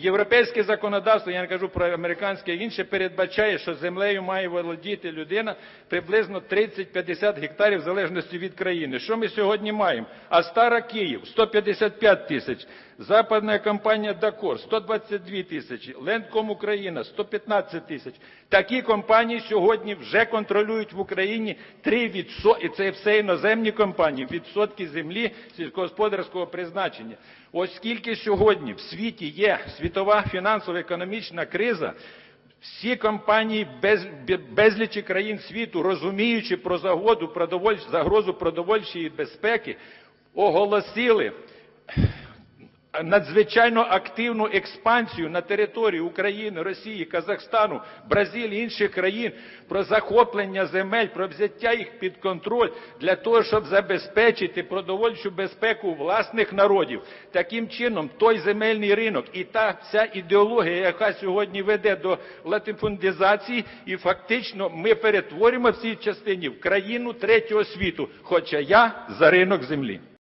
Європейське законодавство, я не кажу про американське і інше, передбачає, що землею має володіти людина приблизно 30-50 гектарів в залежності від країни. Що ми сьогодні маємо? Астара Київ 155 тисяч, западна компанія Дакор 122 тисячі, Лентком Україна 115 тисяч. Такі компанії сьогодні вже контролюють в Україні 3 відсотки, і це все іноземні компанії, відсотки землі сільськогосподарського призначення. Оскільки сьогодні в світі є світова фінансово-економічна криза, всі компанії без, безлічі країн світу, розуміючи про загоду, продоволь, загрозу продовольчої безпеки, оголосили надзвичайно активну експансію на території України, Росії, Казахстану, Бразилії, інших країн про захоплення земель, про взяття їх під контроль для того, щоб забезпечити продовольчу безпеку власних народів. Таким чином, той земельний ринок і та вся ідеологія, яка сьогодні веде до латифундизації, і фактично ми перетворимо в цій частині в країну третього світу. Хоча я за ринок землі.